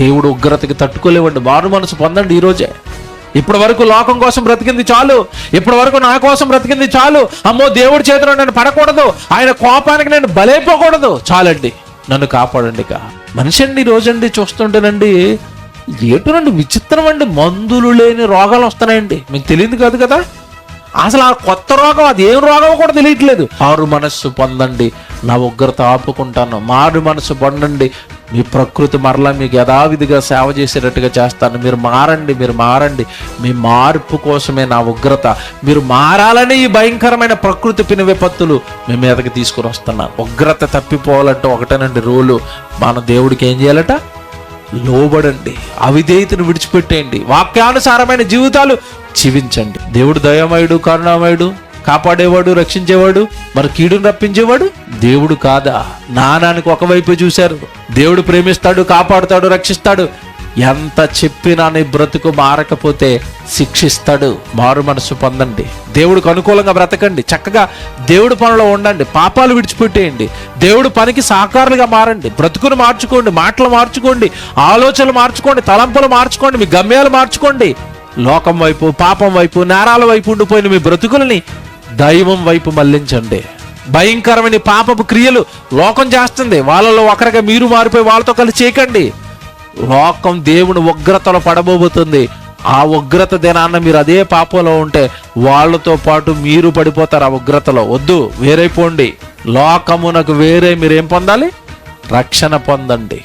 దేవుడు ఉగ్రతకి తట్టుకోలేవండి. మారు మనసు పొందండి ఈరోజే ఇప్పటి వరకు లోకం కోసం బ్రతికింది చాలు. ఇప్పటి వరకు నా కోసం బ్రతికింది చాలు. అమ్మో దేవుడి చేతిలో నేను పడకూడదు. ఆయన కోపానికి నేను బలైపోకూడదు. చాలండి. నన్ను కాపాడండి ఇక మనిషి అండి ఈ రోజండి చూస్తుంటేనండి ఏటునండి విచిత్రం అండి మందులు లేని రోగాలు వస్తున్నాయండి. మీకు తెలియదు కాదు కదా? అసలు ఆ కొత్త రోగం అది ఏం రోగం కూడా తెలియట్లేదు. ఆరు మనస్సు పొందండి. నా ఉగ్రత ఆపుకుంటాను. మారు మనస్సు పొందండి మీ ప్రకృతి మరలా మీకు యథావిధిగా సేవ చేసేటట్టుగా చేస్తాను. మీరు మారండి మీరు మారండి. మీ మార్పు కోసమే నా ఉగ్రత. మీరు మారాలని ఈ భయంకరమైన ప్రకృతి పిని విపత్తులు మీ మీదకి తీసుకుని వస్తున్నాను. ఉగ్రత తప్పిపోవాలంటే ఒకటేనండి రూలు. మన దేవుడికి ఏం చేయాలట? లోబడండి. అవిధేయతను విడిచిపెట్టేయండి. వాక్యానుసారమైన జీవితాలు జీవించండి. దేవుడు దయమయుడు కరుణామయుడు. కాపాడేవాడు రక్షించేవాడు మరి కీడును రప్పించేవాడు? దేవుడు కాదా? నానానికి ఒకవైపు చూశారు. దేవుడు ప్రేమిస్తాడు కాపాడుతాడు రక్షిస్తాడు. ఎంత చెప్పినా నీ బ్రతుకు మారకపోతే శిక్షిస్తాడు. మారు మనసు పొందండి. దేవుడికి అనుకూలంగా బ్రతకండి. చక్కగా దేవుడి పనిలో ఉండండి. పాపాలు విడిచిపెట్టేయండి. దేవుడు పనికి సహకారులుగా మారండి. బ్రతుకును మార్చుకోండి మాటలు మార్చుకోండి ఆలోచనలు మార్చుకోండి తలంపులు మార్చుకోండి మీ గమ్యాలు మార్చుకోండి. లోకం వైపు పాపం వైపు నేరాల వైపు ఉండిపోయిన మీ బ్రతుకులని దైవం వైపు మళ్ళించండి. భయంకరమైన పాపపు క్రియలు లోకం చేస్తుంది. వాళ్ళలో ఒకరిగా మీరు మారిపోయి వాళ్ళతో కలిసి చేయకండి. లోకం దేవుని ఉగ్రతలో పడబోబోతుంది ఆ ఉగ్రత దినాన్న మీరు అదే పాపంలో ఉంటే వాళ్ళతో పాటు మీరు పడిపోతారు ఆ ఉగ్రతలో. వద్దు వేరైపోండి. లోకమునకు వేరే మీరేం పొందాలి? రక్షణ పొందండి.